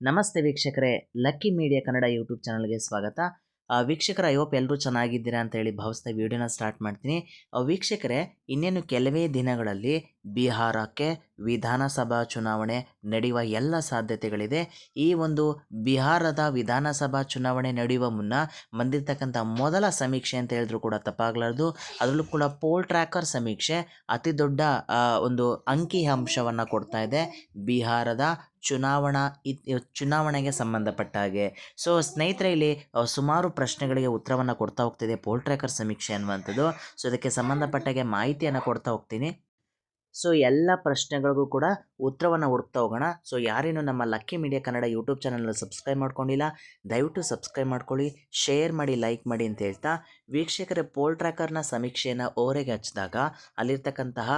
ನಮಸ್ತೆ ವೀಕ್ಷಕರೇ, lucky media Kannada YouTube ಚಾನಲ್ಗೆ ಸ್ವಾಗತ. ವೀಕ್ಷಕರ, ಐ ಹೋಪ್ ಎಲ್ಲರೂ ಚೆನ್ನಾಗಿದ್ದೀರಾ ಅಂತ ಹೇಳಿ ಭಾವಿಸ್ತಾ ವಿಡಿಯೋನ ಸ್ಟಾರ್ಟ್ ಮಾಡ್ತೀನಿ. ವೀಕ್ಷಕರೇ, ಇನ್ನೇನು ಕೆಲವೇ ದಿನಗಳಲ್ಲಿ ಬಿಹಾರಕ್ಕೆ ವಿಧಾನಸಭಾ ಚುನಾವಣೆ ನಡೆಯುವ ಎಲ್ಲ ಸಾಧ್ಯತೆಗಳಿದೆ. ಈ ಒಂದು ಬಿಹಾರದ ವಿಧಾನಸಭಾ ಚುನಾವಣೆ ನಡೆಯುವ ಮುನ್ನ ಬಂದಿರತಕ್ಕಂಥ ಮೊದಲ ಸಮೀಕ್ಷೆ ಅಂತ ಹೇಳಿದ್ರು ಕೂಡ ತಪ್ಪಾಗಲಾರ್ದು. ಅದರಲ್ಲೂ ಕೂಡ ಪೋಲ್ ಟ್ರ್ಯಾಕರ್ ಸಮೀಕ್ಷೆ ಅತಿ ದೊಡ್ಡ ಒಂದು ಅಂಕಿ ಅಂಶವನ್ನು ಕೊಡ್ತಾ ಇದೆ. ಬಿಹಾರದ ಚುನಾವಣಾ ಚುನಾವಣೆಗೆ ಸಂಬಂಧಪಟ್ಟ ಹಾಗೆ. ಸೊ ಸ್ನೇಹಿತರೆ, ಇಲ್ಲಿ ಸುಮಾರು ಪ್ರಶ್ನೆಗಳಿಗೆ ಉತ್ತರವನ್ನು ಕೊಡ್ತಾ ಹೋಗ್ತಿದೆ ಪೋಲ್ ಟ್ರ್ಯಾಕರ್ ಸಮೀಕ್ಷೆ ಅನ್ನುವಂಥದ್ದು. ಸೊ ಇದಕ್ಕೆ ಸಂಬಂಧಪಟ್ಟಾಗೆ ಮಾಹಿತಿಯನ್ನು ಕೊಡ್ತಾ ಹೋಗ್ತೀನಿ. ಸೊ, ಎಲ್ಲ ಪ್ರಶ್ನೆಗಳಿಗೂ ಕೂಡ ಉತ್ತರವನ್ನು ಹುಡುಕ್ತಾ ಹೋಗೋಣ. ಸೊ, ಯಾರೇನು ನಮ್ಮ ಲಕ್ಕಿ ಮೀಡಿಯಾ ಕನ್ನಡ ಯೂಟ್ಯೂಬ್ ಚಾನಲ್ನ ಸಬ್ಸ್ಕ್ರೈಬ್ ಮಾಡ್ಕೊಂಡಿಲ್ಲ, ದಯವಿಟ್ಟು ಸಬ್ಸ್ಕ್ರೈಬ್ ಮಾಡ್ಕೊಳ್ಳಿ, ಶೇರ್ ಮಾಡಿ, ಲೈಕ್ ಮಾಡಿ ಅಂತ ಹೇಳ್ತಾ, ವೀಕ್ಷಕರ ಪೋಲ್ ಟ್ರ್ಯಾಕರ್ನ ಸಮೀಕ್ಷೆಯನ್ನು ಓರೆಗೆ ಹಚ್ಚಿದಾಗ ಅಲ್ಲಿರ್ತಕ್ಕಂತಹ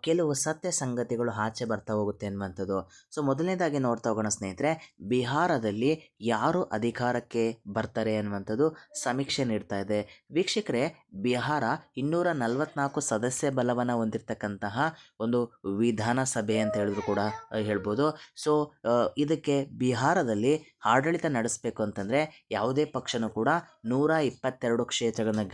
ಕೆಲವು ಸತ್ಯ ಸಂಗತಿಗಳು ಆಚೆ ಬರ್ತಾ ಹೋಗುತ್ತೆ ಅನ್ನುವಂಥದ್ದು. ಸೊ, ಮೊದಲನೇದಾಗಿ ನೋಡ್ತಾ ಹೋಗೋಣ ಸ್ನೇಹಿತರೆ, ಬಿಹಾರದಲ್ಲಿ ಯಾರು ಅಧಿಕಾರಕ್ಕೆ ಬರ್ತಾರೆ ಅನ್ನುವಂಥದ್ದು ಸಮೀಕ್ಷೆ ನೀಡ್ತಾ ಇದೆ. ವೀಕ್ಷಕರೇ, ಬಿಹಾರ ಇನ್ನೂರ ನಲವತ್ನಾಲ್ಕು ಸದಸ್ಯ ಬಲವನ್ನು ಹೊಂದಿರತಕ್ಕಂತಹ ಒಂದು ವಿಧಾನಸಭೆ ಅಂತ ಹೇಳಿದ್ರು ಕೂಡ ಹೇಳ್ಬೋದು. ಸೊ ಇದಕ್ಕೆ ಬಿಹಾರದಲ್ಲಿ ಆಡಳಿತ ನಡೆಸಬೇಕು ಅಂತಂದರೆ ಯಾವುದೇ ಪಕ್ಷನೂ ಕೂಡ ನೂರ ಇಪ್ಪತ್ತೆರಡು ಕ್ಷೇತ್ರಗಳನ್ನು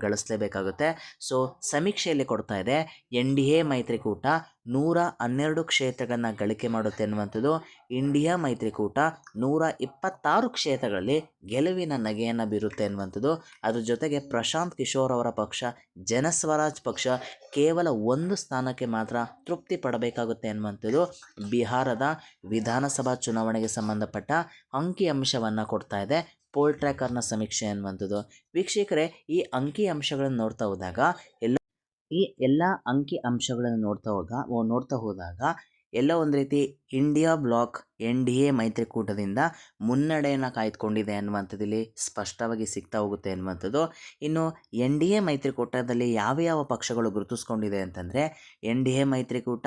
ಗಳಿಸಲೇಬೇಕಾಗುತ್ತೆ. ಸೊ, ಸಮೀಕ್ಷೆಯಲ್ಲಿ ಕೊಡ್ತಾ ಇದೆ, ಎನ್ ಡಿ ಎ ಮೈತ್ರಿಕೂಟ ನೂರ ಹನ್ನೆರಡು ಕ್ಷೇತ್ರಗಳನ್ನು ಗಳಿಕೆ ಮಾಡುತ್ತೆ ಅನ್ನುವಂಥದ್ದು ಇಂಡಿಯಾ ಮೈತ್ರಿಕೂಟ. ನೂರ ಇಪ್ಪತ್ತಾರು ಕ್ಷೇತ್ರಗಳಲ್ಲಿ ಗೆಲುವಿನ ನಗೆಯನ್ನು ಬೀರುತ್ತೆ ಅನ್ನುವಂಥದ್ದು ಅದ್ರ ಜೊತೆಗೆ ಪ್ರಶಾಂತ್ ಕಿಶೋರ್ ಅವರ ಪಕ್ಷ ಜನಸ್ವರಾಜ್ ಪಕ್ಷ ಕೇವಲ ಒಂದು ಸ್ಥಾನಕ್ಕೆ ಮಾತ್ರ ತೃಪ್ತಿ ಪಡಬೇಕಾಗುತ್ತೆ ಅನ್ನುವಂಥದ್ದು ಬಿಹಾರದ ವಿಧಾನಸಭಾ ಚುನಾವಣೆಗೆ ಸಂಬಂಧಪಟ್ಟ ಅಂಕಿ ಅಂಶವನ್ನು ಕೊಡ್ತಾ ಇದೆ ಪೋಲ್ ಟ್ರ್ಯಾಕರ್ನ ಸಮೀಕ್ಷೆ ಅನ್ನುವಂಥದ್ದು ವೀಕ್ಷಕರೇ, ಈ ಅಂಕಿ ಅಂಶಗಳನ್ನು ನೋಡ್ತಾ ಹೋದಾಗ ಎಲ್ಲ ಈ ಎಲ್ಲ ಅಂಕಿ ಅಂಶಗಳನ್ನು ನೋಡ್ತಾ ಹೋಗ ನೋಡ್ತಾ ಹೋದಾಗ ಎಲ್ಲ ಒಂದು ರೀತಿ India bloc N D A ಮೈತ್ರಿಕೂಟದಿಂದ ಮುನ್ನಡೆಯನ್ನು ಕಾಯ್ದುಕೊಂಡಿದೆ ಅನ್ನುವಂಥದ್ದಿಲ್ಲಿ ಸ್ಪಷ್ಟವಾಗಿ ಸಿಗ್ತಾ ಹೋಗುತ್ತೆ ಅನ್ನುವಂಥದ್ದು. ಇನ್ನು ಎನ್ ಡಿ ಎ ಮೈತ್ರಿಕೂಟದಲ್ಲಿ ಯಾವ ಯಾವ ಪಕ್ಷಗಳು ಗುರುತಿಸ್ಕೊಂಡಿದೆ ಅಂತಂದರೆ ಎನ್ ಡಿ ಎ ಮೈತ್ರಿಕೂಟ,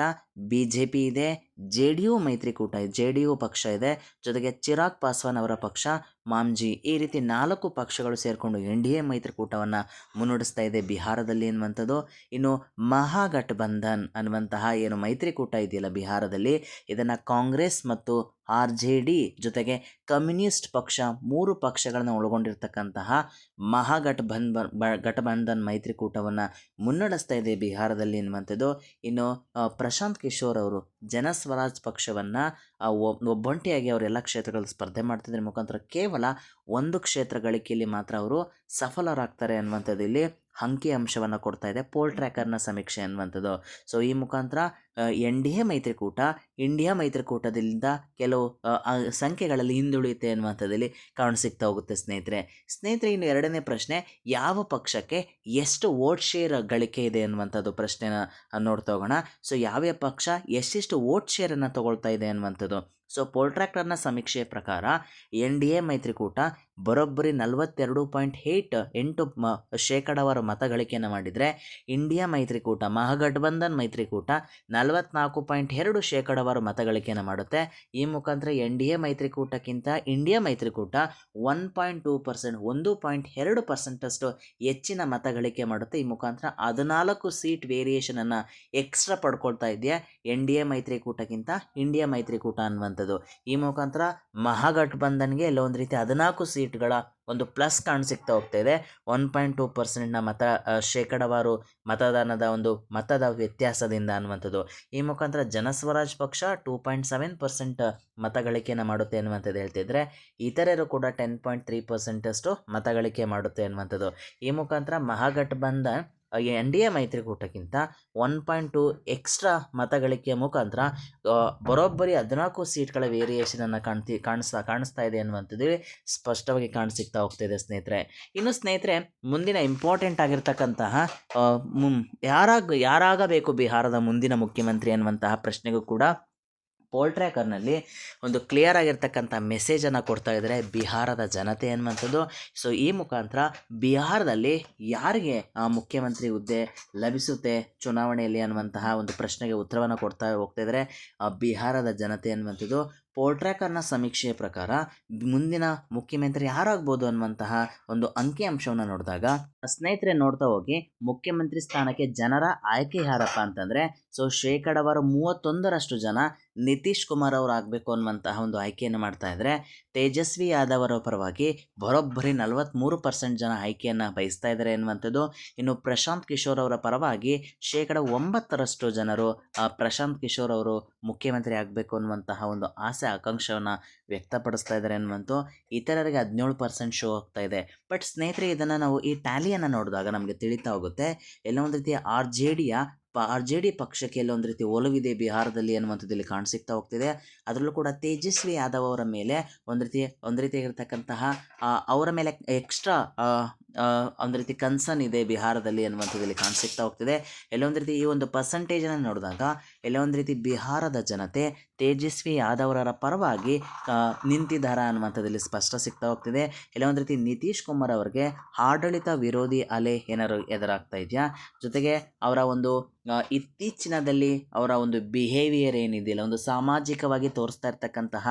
ಬಿ ಜೆ ಪಿ ಇದೆ, ಜೆ ಡಿ ಯು ಮೈತ್ರಿಕೂಟ, ಜೆ ಡಿ ಯು ಪಕ್ಷ ಇದೆ, ಜೊತೆಗೆ ಚಿರಾಗ್ ಪಾಸ್ವಾನ್ ಅವರ ಪಕ್ಷ ಮಾಮ್ಜಿ ಈ ರೀತಿ ನಾಲ್ಕು ಪಕ್ಷಗಳು ಸೇರಿಕೊಂಡು ಎನ್ ಡಿ ಎ ಮೈತ್ರಿಕೂಟವನ್ನು ಮುನ್ನಡೆಸ್ತಾ ಇದೆ ಬಿಹಾರದಲ್ಲಿ ಅನ್ನುವಂಥದ್ದು. ಇನ್ನು ಮಹಾಗಠಬಂಧನ್ ಅನ್ನುವಂತಹ ಏನು ಮೈತ್ರಿಕೂಟ ಇದೆಯಲ್ಲ ಬಿಹಾರದಲ್ಲಿ, ಇದನ್ನು ಕಾಂಗ್ರೆಸ್ ಮತ್ತು ಆರ್ ಜೆ ಡಿ ಜೊತೆಗೆ ಕಮ್ಯುನಿಸ್ಟ್ ಪಕ್ಷ ಮೂರು ಪಕ್ಷಗಳನ್ನು ಒಳಗೊಂಡಿರ್ತಕ್ಕಂತಹ ಮಹಾಗಠಬಂಧನ್ ಗಠಬಂಧನ್ ಮೈತ್ರಿಕೂಟವನ್ನು ಮುನ್ನಡೆಸ್ತಾ ಇದೆ ಬಿಹಾರದಲ್ಲಿ ಎನ್ನುವಂಥದ್ದು. ಇನ್ನು ಪ್ರಶಾಂತ್ ಕಿಶೋರ್ ಅವರು ಜನಸ್ವರಾಜ್ ಪಕ್ಷವನ್ನು ಒಬ್ಬೊಂಟಿಯಾಗಿ ಅವರೆಲ್ಲ ಕ್ಷೇತ್ರಗಳಲ್ಲಿ ಸ್ಪರ್ಧೆ ಮಾಡ್ತಿದ್ದಾರೆ. ಮುಖಾಂತರ ಕೇವಲ ಒಂದು ಕ್ಷೇತ್ರ ಗಳಿಕೆಯಲ್ಲಿ ಮಾತ್ರ ಅವರು ಸಫಲರಾಗ್ತಾರೆ ಅನ್ನುವಂಥದ್ದು ಇಲ್ಲಿ. ಅಂಕಿ ಅಂಶವನ್ನು ಕೊಡ್ತಾ ಇದೆ. ಪೋಲ್ ಟ್ರ್ಯಾಕರ್ನ ಸಮೀಕ್ಷೆ ಅನ್ನುವಂಥದ್ದು. ಸೊ ಈ ಮುಖಾಂತರ ಎನ್ ಡಿ ಎ ಮೈತ್ರಿಕೂಟ ಇಂಡಿಯಾ ಮೈತ್ರಿಕೂಟದಿಂದ ಕೆಲವು ಸಂಖ್ಯೆಗಳಲ್ಲಿ ಹಿಂದುಳಿಯುತ್ತೆ ಅನ್ನುವಂಥದ್ದಲ್ಲಿ ಕಾರಣ ಸಿಗ್ತಾ ಹೋಗುತ್ತೆ ಸ್ನೇಹಿತರೆ. ಸ್ನೇಹಿತರೆ, ಇನ್ನು ಎರಡನೇ ಪ್ರಶ್ನೆ, ಯಾವ ಪಕ್ಷಕ್ಕೆ ಎಷ್ಟು ವೋಟ್ ಶೇರ್ ಗಳಿಕೆ ಇದೆ ಅನ್ನುವಂಥದ್ದು ಪ್ರಶ್ನೆನ ನೋಡ್ತಾ ಹೋಗೋಣ. ಸೊ ಯಾವ್ಯಾವ ಪಕ್ಷ ಎಷ್ಟೆಷ್ಟು ವೋಟ್ ಶೇರನ್ನು ತಗೊಳ್ತಾ ಇದೆ ಅನ್ನುವಂಥದ್ದು. ಸೊ ಪೋಲ್ಟ್ರಾಕ್ಟರ್ನ ಸಮೀಕ್ಷೆಯ ಪ್ರಕಾರ, ಎನ್ ಡಿ ಎ ಮೈತ್ರಿಕೂಟ ಬರೋಬ್ಬರಿ ನಲವತ್ತೆರಡು ಪಾಯಿಂಟ್ ಏಯ್ಟ್ ಎಂಟು ಮ ಶೇಕಡಾವಾರು ಮತಗಳಿಕೆಯನ್ನು ಮಾಡಿದರೆ ಇಂಡಿಯಾ ಮೈತ್ರಿಕೂಟ, ಮಹಾಗಠಬಂಧನ್ ಮೈತ್ರಿಕೂಟ ನಲವತ್ನಾಲ್ಕು ಪಾಯಿಂಟ್ ಎರಡು ಶೇಕಡಾವಾರು ಮತಗಳಿಕೆಯನ್ನು ಮಾಡುತ್ತೆ. ಈ ಮುಖಾಂತರ ಎನ್ ಡಿ ಎ ಮೈತ್ರಿಕೂಟಕ್ಕಿಂತ ಇಂಡಿಯಾ ಮೈತ್ರಿಕೂಟ ಒನ್ ಪಾಯಿಂಟ್ ಟೂ ಪರ್ಸೆಂಟ್, ಒಂದು ಪಾಯಿಂಟ್ ಎರಡು ಪರ್ಸೆಂಟಷ್ಟು ಹೆಚ್ಚಿನ ಮತಗಳಿಕೆ ಮಾಡುತ್ತೆ. ಈ ಮುಖಾಂತರ ಹದಿನಾಲ್ಕು ಸೀಟ್ ವೇರಿಯೇಷನನ್ನು ಎಕ್ಸ್ಟ್ರಾ ಪಡ್ಕೊಳ್ತಾ ಇದೆಯಾ ಎನ್ ಡಿ ಎ ಮೈತ್ರಿಕೂಟಕ್ಕಿಂತ ಇಂಡಿಯಾ ಮೈತ್ರಿಕೂಟ ಅನ್ನುವಂಥದ್ದು. ಈ ಮುಖಾಂತರ ಮಹಾಗಠಬಂಧನ್ಗೆ ಎಲ್ಲ ಒಂದು ರೀತಿ ಹದಿನಾಲ್ಕು ಸೀಟ್ಗಳ ಒಂದು ಪ್ಲಸ್ ಕಾಣಸಿಗ್ತಾ ಹೋಗ್ತಾ ಇದೆ. ಒನ್ ಪಾಯಿಂಟ್ ಟೂ ಪರ್ಸೆಂಟ್ನ ಮತ ಶೇಕಡಾವಾರು ಮತದಾನದ ಒಂದು ಮತದ ವ್ಯತ್ಯಾಸದಿಂದ ಅನ್ನುವಂಥದ್ದು. ಈ ಮುಖಾಂತರ ಜನಸ್ವರಾಜ್ ಪಕ್ಷ ಟೂ ಪಾಯಿಂಟ್ ಸೆವೆನ್ ಪರ್ಸೆಂಟ್ ಮತಗಳಿಕೆಯನ್ನು ಮಾಡುತ್ತೆ ಅನ್ನುವಂಥದ್ದು ಹೇಳ್ತಿದ್ರೆ, ಇತರರು ಕೂಡ ಟೆನ್ ಪಾಯಿಂಟ್ ತ್ರೀ ಪರ್ಸೆಂಟಷ್ಟು ಮತಗಳಿಕೆ ಮಾಡುತ್ತೆ ಅನ್ನುವಂಥದ್ದು. ಈ ಮುಖಾಂತರ ಮಹಾಗಠಬಂಧನ್ ಎನ್ ಡಿ ಎ ಮೈತ್ರಿಕೂಟಕ್ಕಿಂತ ಒನ್ ಪಾಯಿಂಟ್ ಟು ಎಕ್ಸ್ಟ್ರಾ ಮತಗಳಿಕೆಯ ಮುಖಾಂತರ ಬರೋಬ್ಬರಿ ಹದಿನಾಲ್ಕು ಸೀಟ್ಗಳ ವೇರಿಯೇಷನನ್ನು ಕಾಣ್ತಿ, ಕಾಣಿಸ್ತಾ ಕಾಣಿಸ್ತಾ ಇದೆ ಅನ್ನುವಂಥದ್ದು ಸ್ಪಷ್ಟವಾಗಿ ಕಾಣಿಸಿಕ್ತಾ ಹೋಗ್ತಿದೆ ಸ್ನೇಹಿತರೆ. ಇನ್ನು ಸ್ನೇಹಿತರೆ, ಮುಂದಿನ ಇಂಪಾರ್ಟೆಂಟ್ ಆಗಿರ್ತಕ್ಕಂತಹ ಯಾರಾಗ, ಯಾರಾಗಬೇಕು ಬಿಹಾರದ ಮುಂದಿನ ಮುಖ್ಯಮಂತ್ರಿ ಅನ್ನುವಂತಹ ಪ್ರಶ್ನೆಗೂ ಕೂಡ ಪೋಲ್ ಟ್ರ್ಯಾಕರ್ನಲ್ಲಿ ಒಂದು ಕ್ಲಿಯರ್ ಆಗಿರ್ತಕ್ಕಂಥ ಮೆಸೇಜನ್ನು ಕೊಡ್ತಾ ಇದ್ದಾರೆ ಬಿಹಾರದ ಜನತೆ ಅನ್ನುವಂಥದ್ದು ಸೊ ಈ ಮುಖಾಂತರ ಬಿಹಾರದಲ್ಲಿ ಯಾರಿಗೆ, ಆ, ಮುಖ್ಯಮಂತ್ರಿ ಹುದ್ದೆ ಲಭಿಸುತ್ತೆ ಚುನಾವಣೆಯಲ್ಲಿ ಅನ್ನುವಂತಹ ಒಂದು ಪ್ರಶ್ನೆಗೆ ಉತ್ತರವನ್ನು ಕೊಡ್ತಾ ಹೋಗ್ತಾ ಇದ್ದಾರೆ ಆ, ಬಿಹಾರದ ಜನತೆ ಅನ್ನುವಂಥದ್ದು ಪೋಲ್ಟ್ರ್ಯಾಕರ್ನ ಸಮೀಕ್ಷೆಯ ಪ್ರಕಾರ, ಮುಂದಿನ ಮುಖ್ಯಮಂತ್ರಿ ಯಾರಾಗ್ಬೋದು ಅನ್ನುವಂತಹ ಒಂದು ಅಂಕಿ ಅಂಕಿಅಂಶವನ್ನು ನೋಡಿದಾಗ, ಸ್ನೇಹಿತರೆ ನೋಡ್ತಾ ಹೋಗಿ, ಮುಖ್ಯಮಂತ್ರಿ ಸ್ಥಾನಕ್ಕೆ ಜನರ ಆಯ್ಕೆ ಯಾರಪ್ಪ ಅಂತಂದರೆ, ಸೊ ಶೇಕಡವಾರು ಮೂವತ್ತೊಂದರಷ್ಟು ಜನ ನಿತೀಶ್ ಕುಮಾರ್ ಅವರು ಆಗಬೇಕು ಅನ್ನುವಂತಹ ಒಂದು ಆಯ್ಕೆಯನ್ನು ಮಾಡ್ತಾ ಇದ್ದಾರೆ ತೇಜಸ್ವಿ ಯಾದವ್ ಅವರ ಪರವಾಗಿ ಬರೋಬ್ಬರಿ ನಲವತ್ತ್ಮೂರು ಪರ್ಸೆಂಟ್ ಜನ ಆಯ್ಕೆಯನ್ನು ಬಯಸ್ತಾ ಇದ್ದಾರೆ ಎನ್ನುವಂಥದ್ದು ಇನ್ನು ಪ್ರಶಾಂತ್ ಕಿಶೋರ್ ಅವರ ಪರವಾಗಿ ಶೇಕಡ ಒಂಬತ್ತರಷ್ಟು ಜನರು ಪ್ರಶಾಂತ್ ಕಿಶೋರ್ ಅವರು ಮುಖ್ಯಮಂತ್ರಿ ಆಗಬೇಕು ಅನ್ನುವಂತಹ ಒಂದು ಆಸೆ ಆಕಾಂಕ್ಷೆಯನ್ನು ವ್ಯಕ್ತಪಡಿಸ್ತಾ ಇದ್ದಾರೆ ಅನ್ನುವಂತು ಇತರರಿಗೆ ಹದಿನೇಳು ಪರ್ಸೆಂಟ್ ಶೋ ಆಗ್ತಾ ಇದೆ. ಬಟ್ ಸ್ನೇಹಿತರೆ, ಇದನ್ನು ನಾವು ಈ ಟ್ಯಾಲಿಯನ್ನು ನೋಡಿದಾಗ ನಮಗೆ ತಿಳಿತಾ ಹೋಗುತ್ತೆ. ಎಲ್ಲ ಒಂದು ರೀತಿಯ ಆರ್ ಜೆ ಡಿಯ ಆರ್ ಜೆ ಡಿ ಪಕ್ಷಕ್ಕೆ ಎಲ್ಲೊಂದು ರೀತಿ ಒಲವಿದೆ ಬಿಹಾರದಲ್ಲಿ ಅನ್ನುವಂಥದ್ದು ಇಲ್ಲಿ ಕಾಣಸಿಗ್ತಾ ಹೋಗ್ತಿದೆ. ಅದರಲ್ಲೂ ಕೂಡ ತೇಜಸ್ವಿ ಯಾದವ್ ಅವರ ಮೇಲೆ ಒಂದು ರೀತಿ, ಒಂದು ರೀತಿಯಾಗಿರ್ತಕ್ಕಂತಹ ಅವರ ಮೇಲೆ ಎಕ್ಸ್ಟ್ರಾ ಒಂದು ರೀತಿ ಕನ್ಸರ್ನ್ ಇದೆ ಬಿಹಾರದಲ್ಲಿ ಅನ್ನುವಂಥದ್ದಲ್ಲಿ ಇಲ್ಲಿ ಕಾಣಸಿಗ್ತಾ ಹೋಗ್ತಿದೆ ಎಲ್ಲೊಂದು ರೀತಿ ಈ ಒಂದು ಪರ್ಸೆಂಟೇಜನ್ನು ನೋಡಿದಾಗ ಒಂದು ರೀತಿ ಬಿಹಾರದ ಜನತೆ ತೇಜಸ್ವಿ ಯಾದವರ ಪರವಾಗಿ ನಿಂತಿದ್ದಾರೆ ಅನ್ನುವಂಥದ್ದಲ್ಲಿ ಸ್ಪಷ್ಟ ಸಿಗ್ತಾ ಹೋಗ್ತಿದೆ. ಒಂದು ರೀತಿ ನಿತೀಶ್ ಕುಮಾರ್ ಅವರಿಗೆ ಆಡಳಿತ ವಿರೋಧಿ ಅಲೆ ಏನಾದ್ರು ಎದುರಾಗ್ತಾ ಇದೆಯಾ? ಜೊತೆಗೆ ಅವರ ಒಂದು ಇತ್ತೀಚಿನದಲ್ಲಿ ಅವರ ಒಂದು ಬಿಹೇವಿಯರ್ ಏನಿದೆಯಲ್ಲ ಒಂದು ಸಾಮಾಜಿಕವಾಗಿ ತೋರಿಸ್ತಾ ಇರ್ತಕ್ಕಂತಹ,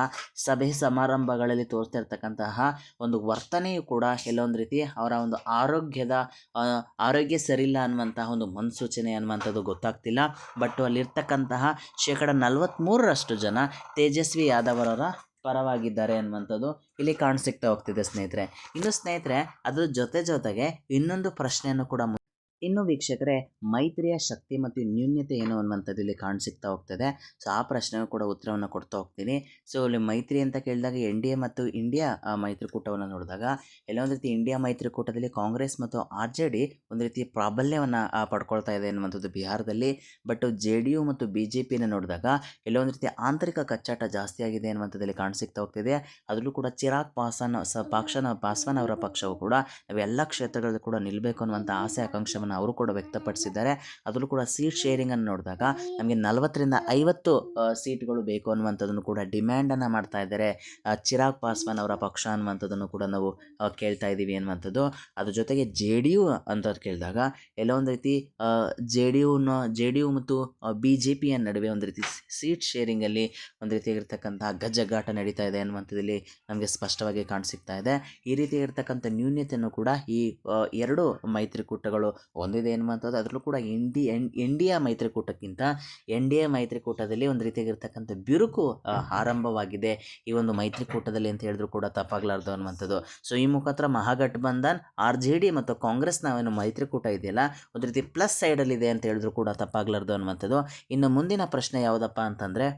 ಸಭೆ ಸಮಾರಂಭಗಳಲ್ಲಿ ತೋರಿಸ್ತಾ ಇರ್ತಕ್ಕಂತಹ ಒಂದು ವರ್ತನೆಯು ಕೂಡ ಕೆಲವೊಂದು ರೀತಿ ಅವರ ಒಂದು ಆರೋಗ್ಯದ ಆರೋಗ್ಯ ಸರಿಯಿಲ್ಲ ಅನ್ನುವಂತಹ ಒಂದು ಮುನ್ಸೂಚನೆ ಅನ್ನುವಂಥದ್ದು ಗೊತ್ತಾಗ್ತಿಲ್ಲ. ಬಟ್ ಅಲ್ಲಿರ್ತಕ್ಕಂತಹ ಶೇಕಡ ನಲವತ್ತ್ಮೂರರಷ್ಟು ಜನ ತೇಜಸ್ವಿ ಯಾದವರರ ಪರವಾಗಿದ್ದಾರೆ ಅನ್ನುವಂಥದ್ದು ಇಲ್ಲಿ ಕಾಣಸಿಗ್ತಾ ಹೋಗ್ತಿದೆ ಸ್ನೇಹಿತರೆ. ಇನ್ನು ಸ್ನೇಹಿತರೆ, ಅದರ ಜೊತೆ ಜೊತೆಗೆ ಇನ್ನೊಂದು ಪ್ರಶ್ನೆಯನ್ನು ಕೂಡ ಇನ್ನು ವೀಕ್ಷಕರೇ, ಮೈತ್ರಿಯ ಶಕ್ತಿ ಮತ್ತು ನ್ಯೂನ್ಯತೆ ಏನು ಅನ್ನುವಂಥದ್ದು ಇಲ್ಲಿ ಕಾಣಸಿಗ್ತಾ ಹೋಗ್ತದೆ. ಸೊ ಆ ಪ್ರಶ್ನೆಗೂ ಕೂಡ ಉತ್ತರವನ್ನು ಕೊಡ್ತಾ ಹೋಗ್ತೀನಿ. ಸೊ ಇಲ್ಲಿ ಮೈತ್ರಿ ಅಂತ ಕೇಳಿದಾಗ ಎನ್ ಡಿ ಎ ಮತ್ತು ಇಂಡಿಯಾ ಮೈತ್ರಿಕೂಟವನ್ನು ನೋಡಿದಾಗ ಎಲ್ಲ ಒಂದು ರೀತಿ ಇಂಡಿಯಾ ಮೈತ್ರಿಕೂಟದಲ್ಲಿ ಕಾಂಗ್ರೆಸ್ ಮತ್ತು ಆರ್ ಜೆ ಡಿ ಒಂದು ರೀತಿ ಪ್ರಾಬಲ್ಯವನ್ನು ಪಡ್ಕೊಳ್ತಾ ಇದೆ ಅನ್ನುವಂಥದ್ದು ಬಿಹಾರದಲ್ಲಿ. ಬಟ್ ಜೆ ಡಿ ಯು ಮತ್ತು ಬಿ ಜೆ ಪಿನ ನೋಡಿದಾಗ ಎಲ್ಲೋ ಒಂದು ರೀತಿ ಆಂತರಿಕ ಕಚ್ಚಾಟ ಜಾಸ್ತಿ ಆಗಿದೆ ಅನ್ನುವಂಥದ್ದಲ್ಲಿ ಕಾಣಸಿಗ್ತಾ ಹೋಗ್ತಿದೆ. ಅದರಲ್ಲೂ ಕೂಡ ಚಿರಾಗ್ ಪಾಸ್ವಾನ್ ಸ, ಪಾಕ್ಷನ, ಪಾಸ್ವಾನ್ ಅವರ ಪಕ್ಷವು ಕೂಡ ಎಲ್ಲ ಕ್ಷೇತ್ರಗಳಲ್ಲಿ ಕೂಡ ನಿಲ್ಲಬೇಕು ಅನ್ನುವಂಥ ಆಸೆ ಅವರು ಕೂಡ ವ್ಯಕ್ತಪಡಿಸಿದ್ದಾರೆ. ಅದರಲ್ಲೂ ಕೂಡ ಸೀಟ್ ಶೇರಿಂಗನ್ನು ನೋಡಿದಾಗ ನಮಗೆ ನಲವತ್ತರಿಂದ ಐವತ್ತು ಸೀಟ್ಗಳು ಬೇಕು ಅನ್ನುವಂಥದ್ದನ್ನು ಕೂಡ ಡಿಮ್ಯಾಂಡನ್ನು ಮಾಡ್ತಾ ಇದ್ದಾರೆ. ಚಿರಾಗ್ ಪಾಸ್ವಾನ್ ಅವರ ಪಕ್ಷ ಅನ್ನುವಂಥದ್ದನ್ನು ಕೂಡ ನಾವು ಕೇಳ್ತಾ ಇದ್ದೀವಿ ಅನ್ನುವಂಥದ್ದು. ಅದ್ರ ಜೊತೆಗೆ ಜೆ ಡಿ ಯು ಅಂತ ಕೇಳಿದಾಗ ಎಲ್ಲ ಒಂದು ರೀತಿ ಜೆ ಡಿ ಯುನ ಜೆ ಡಿ ಯು ಮತ್ತು ಬಿ ಜೆ ಪಿಯ ನಡುವೆ ಒಂದು ರೀತಿ ಸೀಟ್ ಶೇರಿಂಗಲ್ಲಿ ಒಂದು ರೀತಿಯಾಗಿರ್ತಕ್ಕಂಥ ಗಜ್ಜಗಾಟ ನಡೀತಾ ಇದೆ ಅನ್ನುವಂಥದ್ದಲ್ಲಿ ನಮಗೆ ಸ್ಪಷ್ಟವಾಗಿ ಕಾಣಿಸ್ತಾ ಇದೆ. ಈ ರೀತಿಯಾಗಿರ್ತಕ್ಕಂಥ ನ್ಯೂನ್ಯತೆಯನ್ನು ಕೂಡ ಈ ಎರಡು ಮೈತ್ರಿಕೂಟಗಳು ಹೊಂದಿದೆ ಮಾಡ್ತದೆ ಅದರಲ್ಲೂ ಕೂಡ ಇಂಡಿ ಎನ್ ಇಂಡಿಯಾ ಮೈತ್ರಿಕೂಟಕ್ಕಿಂತ ಎನ್ ಡಿ ಎ ಮೈತ್ರಿಕೂಟದಲ್ಲಿ ಒಂದು ರೀತಿಯಾಗಿರ್ತಕ್ಕಂಥ ಬಿರುಕು ಆರಂಭವಾಗಿದೆ. ಈ ಒಂದು ಮೈತ್ರಿಕೂಟದಲ್ಲಿ ಅಂತ ಹೇಳಿದ್ರು ಕೂಡ ತಪ್ಪಾಗಲಾರ್ದು ಅನ್ನುವಂಥದ್ದು. ಸೊ ಈ ಮುಖಾಂತರ ಮಹಾಗಠಬಂಧನ್ ಆರ್ ಜೆ ಡಿ ಮತ್ತು ಕಾಂಗ್ರೆಸ್ ನಾವೇನು ಮೈತ್ರಿಕೂಟ ಇದೆಯಲ್ಲ ಒಂದು ರೀತಿ ಪ್ಲಸ್ ಸೈಡಲ್ಲಿದೆ ಅಂತ ಹೇಳಿದ್ರು ಕೂಡ ತಪ್ಪಾಗಲಾರ್ದು ಅನ್ನುವಂಥದ್ದು. ಇನ್ನು ಮುಂದಿನ ಪ್ರಶ್ನೆ ಯಾವುದಪ್ಪ ಅಂತಂದರೆ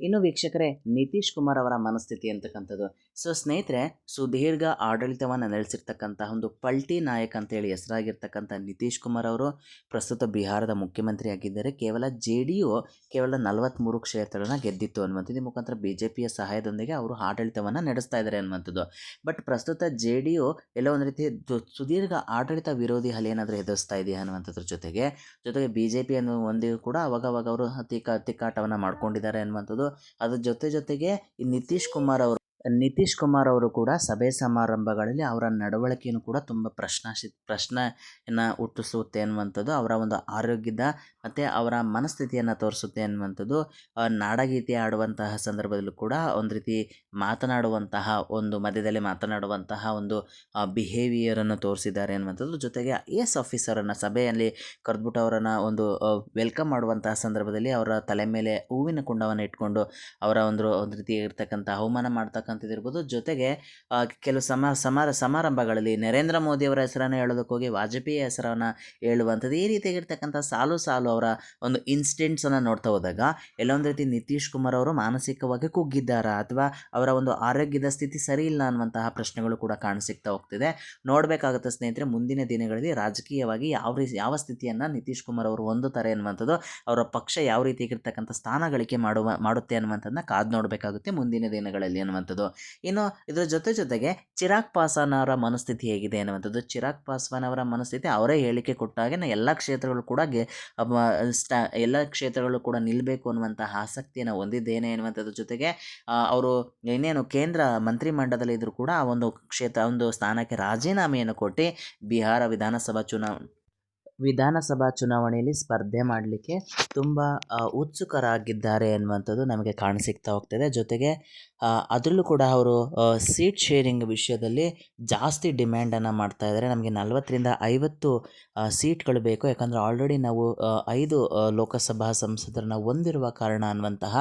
ಇನ್ನು ವೀಕ್ಷಕರೇ ನಿತೀಶ್ ಕುಮಾರ್ ಅವರ ಮನಸ್ಥಿತಿ ಅಂತಕ್ಕಂಥದ್ದು. ಸೊ ಸ್ನೇಹಿತರೆ, ಸುದೀರ್ಘ ಆಡಳಿತವನ್ನು ನಡೆಸಿರ್ತಕ್ಕಂಥ ಒಂದು ಪಲ್ಟಿ ನಾಯಕ್ ಅಂತೇಳಿ ಹೆಸರಾಗಿರ್ತಕ್ಕಂಥ ನಿತೀಶ್ ಕುಮಾರ್ ಅವರು ಪ್ರಸ್ತುತ ಬಿಹಾರದ ಮುಖ್ಯಮಂತ್ರಿ ಆಗಿದ್ದಾರೆ. ಕೇವಲ ಜೆ ಡಿ ಯು ಕೇವಲ ನಲವತ್ತ್ಮೂರು ಕ್ಷೇತ್ರಗಳನ್ನ ಗೆದ್ದಿತ್ತು ಅನ್ನುವಂಥದ್ದು. ಮುಖಾಂತರ ಬಿ ಜೆ ಪಿಯ ಸಹಾಯದೊಂದಿಗೆ ಅವರು ಆಡಳಿತವನ್ನು ನಡೆಸ್ತಾ ಇದ್ದಾರೆ ಅನ್ನುವಂಥದ್ದು. ಬಟ್ ಪ್ರಸ್ತುತ ಜೆ ಡಿ ಯು ಎಲ್ಲ ಒಂದು ರೀತಿ ಸುದೀರ್ಘ ಆಡಳಿತ ವಿರೋಧಿ ಹಲಿ ಏನಾದರೂ ಎದುರಿಸ್ತಾ ಇದೆಯಾ ಅನ್ನುವಂಥದ್ರ ಜೊತೆಗೆ ಜೊತೆಗೆ ಬಿ ಜೆ ಪಿ ಅನ್ನೋ ಒಂದಿಗೂ ಕೂಡ ಅವಾಗವಾಗ ಅವರು ತಿಕ್ಕ ತಿಕ್ಕಾಟವನ್ನು ಮಾಡ್ಕೊಂಡಿದ್ದಾರೆ ಅನ್ನುವಂಥದ್ದು. ಅದ್ರ ಜೊತೆ ಜೊತೆಗೆ ಈ ನಿತೀಶ್ ಕುಮಾರ್ ಅವರು ನಿತೀಶ್ ಕುಮಾರ್ ಅವರು ಕೂಡ ಸಭೆ ಸಮಾರಂಭಗಳಲ್ಲಿ ಅವರ ನಡವಳಿಕೆಯನ್ನು ಕೂಡ ತುಂಬ ಪ್ರಶ್ನಾಶಿ, ಪ್ರಶ್ನೆಯನ್ನು ಹುಟ್ಟಿಸುತ್ತೆ ಅನ್ನುವಂಥದ್ದು, ಅವರ ಒಂದು ಆರೋಗ್ಯದ ಮತ್ತು ಅವರ ಮನಸ್ಥಿತಿಯನ್ನು ತೋರಿಸುತ್ತೆ ಅನ್ನುವಂಥದ್ದು ನಾಡಗೀತೆ ಆಡುವಂತಹ ಸಂದರ್ಭದಲ್ಲೂ ಕೂಡ ಒಂದು ರೀತಿ ಮಾತನಾಡುವಂತಹ ಒಂದು, ಮಧ್ಯದಲ್ಲಿ ಮಾತನಾಡುವಂತಹ ಒಂದು ಬಿಹೇವಿಯರನ್ನು ತೋರಿಸಿದ್ದಾರೆ ಅನ್ನುವಂಥದ್ದು. ಜೊತೆಗೆ ಐ ಎಸ್ ಆಫೀಸರನ್ನು ಸಭೆಯಲ್ಲಿ ಕರೆದ್ಬಿಟ್ಟು ಅವರನ್ನು ಒಂದು ವೆಲ್ಕಮ್ ಮಾಡುವಂತಹ ಸಂದರ್ಭದಲ್ಲಿ ಅವರ ತಲೆ ಮೇಲೆ ಹೂವಿನ ಕುಂಡವನ್ನು ಇಟ್ಕೊಂಡು ಅವರ ಒಂದು ಒಂದು ರೀತಿ ಇರ್ತಕ್ಕಂಥ ಅವಮಾನ ಮಾಡ್ತಕ್ಕಂಥದ್ದು ಇರ್ಬೋದು ಜೊತೆಗೆ ಕೆಲವು ಸಮ, ಸಮಾರ, ಸಮಾರಂಭಗಳಲ್ಲಿ ನರೇಂದ್ರ ಮೋದಿಯವರ ಹೆಸರನ್ನು ಹೇಳೋದಕ್ಕೆ ಹೋಗಿ, ವಾಜಪೇಯಿ ಹೆಸರನ್ನು ಹೇಳುವಂಥದ್ದು ಈ ರೀತಿಯಾಗಿರ್ತಕ್ಕಂಥ ಸಾಲು ಸಾಲು ಅವರ ಒಂದು ಇನ್ಸಿಡೆಂಟ್ಸನ್ನು ನೋಡ್ತಾ ಹೋದಾಗ, ಎಲ್ಲೊಂದು ರೀತಿ ನಿತೀಶ್ ಕುಮಾರ್ ಅವರು ಮಾನಸಿಕವಾಗಿ ಕುಗ್ಗಿದ್ದಾರಾ? ಅಥವಾ ಅವರ ಒಂದು ಆರೋಗ್ಯದ ಸ್ಥಿತಿ ಸರಿ ಇಲ್ಲ ಅನ್ನುವಂತಹ ಪ್ರಶ್ನೆಗಳು ಕೂಡ ಕಾಣಿಸಿಕ್ತಾ ಹೋಗ್ತಿದೆ. ನೋಡಬೇಕಾಗುತ್ತೆ ಸ್ನೇಹಿತರೆ, ಮುಂದಿನ ದಿನಗಳಲ್ಲಿ ರಾಜಕೀಯವಾಗಿ ಯಾವ ರೀತಿ, ಯಾವ ಸ್ಥಿತಿಯನ್ನು ನಿತೀಶ್ ಕುಮಾರ್ ಅವರು ಹೊಂದುತ್ತಾರೆ ಅನ್ನುವಂಥದ್ದು, ಅವರ ಪಕ್ಷ ಯಾವ ರೀತಿಯಾಗಿರ್ತಕ್ಕಂಥ ಸ್ಥಾನ ಗಳಿಕೆ ಮಾಡುವ, ಮಾಡುತ್ತೆ ಅನ್ನುವಂಥದ್ದನ್ನ ಕಾದು ನೋಡಬೇಕಾಗುತ್ತೆ ಮುಂದಿನ ದಿನಗಳಲ್ಲಿ ಅನ್ನುವಂಥದ್ದು. ಇನ್ನು ಇದರ ಜೊತೆ ಜೊತೆಗೆ ಚಿರಾಗ್ ಪಾಸ್ವಾನ್ ಅವರ ಮನಸ್ಥಿತಿ ಹೇಗಿದೆ ಅನ್ನುವಂಥದ್ದು. ಚಿರಾಗ್ ಪಾಸ್ವಾನ್ ಅವರ ಮನಸ್ಥಿತಿ ಅವರೇ ಹೇಳಿಕೆ ಕೊಟ್ಟಾಗೆ ಎಲ್ಲ ಕ್ಷೇತ್ರಗಳು ಕೂಡ ಗೆ ಸ್ಟಾ, ಎಲ್ಲ ಕ್ಷೇತ್ರಗಳು ಕೂಡ ನಿಲ್ಲಬೇಕು ಅನ್ನುವಂಥ ಆಸಕ್ತಿಯನ್ನು ಹೊಂದಿದ್ದೇನೆ ಅನ್ನುವಂಥದ್ರ ಜೊತೆಗೆ ಅವರು ಇನ್ನೇನು ಕೇಂದ್ರ ಮಂತ್ರಿ ಇದ್ದರೂ ಕೂಡ ಆ ಒಂದು ಕ್ಷೇತ್ರ ಒಂದು ಸ್ಥಾನಕ್ಕೆ ರಾಜೀನಾಮೆಯನ್ನು ಕೊಟ್ಟು ಬಿಹಾರ ವಿಧಾನಸಭಾ ಚುನಾವಣೆ ವಿಧಾನಸಭಾ ಚುನಾವಣೆಯಲ್ಲಿ ಸ್ಪರ್ಧೆ ಮಾಡಲಿಕ್ಕೆ ತುಂಬ ಉತ್ಸುಕರಾಗಿದ್ದಾರೆ ಅನ್ನುವಂಥದ್ದು ನಮಗೆ ಕಾಣಸಿಗ್ತಾ ಹೋಗ್ತದೆ. ಜೊತೆಗೆ ಅದರಲ್ಲೂ ಕೂಡ ಅವರು ಸೀಟ್ ಶೇರಿಂಗ್ ವಿಷಯದಲ್ಲಿ ಜಾಸ್ತಿ ಡಿಮ್ಯಾಂಡನ್ನು ಮಾಡ್ತಾ ಇದ್ದಾರೆ. ನಮಗೆ ನಲವತ್ತರಿಂದ ಐವತ್ತು ಸೀಟ್ಗಳು ಬೇಕು. ಯಾಕಂದರೆ ಆಲ್ರೆಡಿ ನಾವು ಐದು ಲೋಕಸಭಾ ಸಂಸದರನ್ನ ಹೊಂದಿರುವ ಕಾರಣ ಅನ್ನುವಂತಹ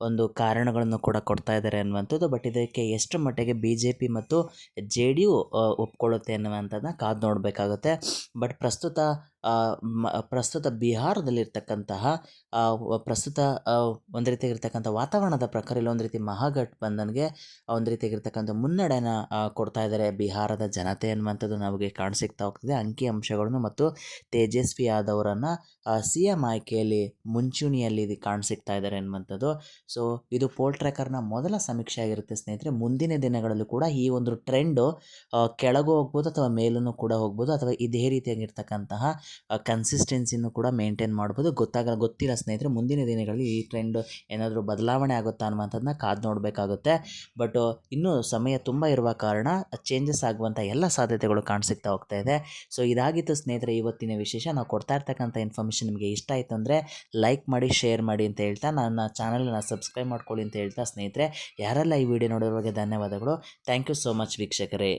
ಒಂದು ಕಾರಣಗಳನ್ನು ಕೂಡ ಕೊಡ್ತಾ ಇದ್ದಾರೆ ಅನ್ನುವಂಥದ್ದು. ಬಟ್ ಇದಕ್ಕೆ ಎಷ್ಟು ಮಟ್ಟಿಗೆ ಬಿ ಜೆ ಪಿ ಮತ್ತು ಜೆ ಡಿ ಯು ಒಪ್ಕೊಳ್ಳುತ್ತೆ ಅನ್ನುವಂಥದ್ದನ್ನ ಕಾದು ನೋಡಬೇಕಾಗುತ್ತೆ. ಬಟ್ ಪ್ರಸ್ತುತ ಪ್ರಸ್ತುತ ಬಿಹಾರದಲ್ಲಿರ್ತಕ್ಕಂತಹ ಪ್ರಸ್ತುತ ಒಂದು ರೀತಿಯಾಗಿರ್ತಕ್ಕಂಥ ವಾತಾವರಣದ ಪ್ರಕಾರ ಇಲ್ಲಿ ಒಂದು ರೀತಿ ಮಹಾಗಠಬಂಧನ್ಗೆ ಒಂದು ರೀತಿಯಾಗಿರ್ತಕ್ಕಂಥ ಮುನ್ನಡೆನ ಕೊಡ್ತಾ ಇದ್ದಾರೆ ಬಿಹಾರದ ಜನತೆ ಅನ್ನುವಂಥದ್ದು ನಮಗೆ ಕಾಣಸಿಗ್ತಾ ಹೋಗ್ತಿದೆ. ಅಂಕಿ ಅಂಶಗಳನ್ನು ಮತ್ತು ತೇಜಸ್ವಿ ಯಾದವರನ್ನು ಸಿ ಎಂ ಆಯ್ಕೆಯಲ್ಲಿ ಮುಂಚೂಣಿಯಲ್ಲಿ ಕಾಣಸಿಗ್ತಾ ಇದ್ದಾರೆ ಅನ್ನುವಂಥದ್ದು. ಸೊ, ಇದು ಪೋಲ್ ಟ್ರ್ಯಾಕರ್ನ ಮೊದಲ ಸಮೀಕ್ಷೆ ಆಗಿರುತ್ತೆ ಸ್ನೇಹಿತರೆ. ಮುಂದಿನ ದಿನಗಳಲ್ಲೂ ಕೂಡ ಈ ಒಂದು ಟ್ರೆಂಡು ಕೆಳಗೂ ಹೋಗ್ಬೋದು ಅಥವಾ ಮೇಲೂ ಕೂಡ ಹೋಗ್ಬೋದು ಅಥವಾ ಇದೇ ರೀತಿಯಾಗಿರ್ತಕ್ಕಂತಹ ಕನ್ಸಿಸ್ಟೆನ್ಸಿನೂ ಕೂಡ ಮೇಂಟೈನ್ ಮಾಡ್ಬೋದು. ಗೊತ್ತಾಗಲ್ಲ ಗೊತ್ತಿಲ್ಲ ಸ್ನೇಹಿತರೆ, ಮುಂದಿನ ದಿನಗಳಲ್ಲಿ ಈ ಟ್ರೆಂಡ್ ಏನಾದರೂ ಬದಲಾವಣೆ ಆಗುತ್ತಾ ಅನ್ನುವಂಥದ್ದನ್ನ ಕಾದು ನೋಡಬೇಕಾಗುತ್ತೆ. ಬಟ್ ಇನ್ನೂ ಸಮಯ ತುಂಬ ಇರುವ ಕಾರಣ ಚೇಂಜಸ್ ಆಗುವಂಥ ಎಲ್ಲ ಸಾಧ್ಯತೆಗಳು ಕಾಣಿಸ್ತಾ ಹೋಗ್ತಾ ಇದೆ. ಸೊ ಇದಾಗಿತ್ತು ಸ್ನೇಹಿತರೆ, ಇವತ್ತಿನ ವಿಶೇಷ. ನಾವು ಕೊಡ್ತಾ ಇರ್ತಕ್ಕಂಥ ಇನ್ಫಾರ್ಮೇಷನ್ ನಿಮಗೆ ಇಷ್ಟ ಆಯಿತು ಅಂದರೆ ಲೈಕ್ ಮಾಡಿ ಶೇರ್ ಮಾಡಿ ಅಂತ ಹೇಳ್ತಾ ನನ್ನ ಚಾನಲನ್ನು ಸಬ್ಸ್ಕ್ರೈಬ್ ಮಾಡ್ಕೊಳ್ಳಿ ಅಂತ ಹೇಳ್ತಾ ಸ್ನೇಹಿತರೆ. ಯಾರೆಲ್ಲ ಈ ವಿಡಿಯೋ ನೋಡೋರಿಗೆ ಧನ್ಯವಾದಗಳು. ಥ್ಯಾಂಕ್ ಯು ಸೋ ಮಚ್ ವೀಕ್ಷಕರೇ.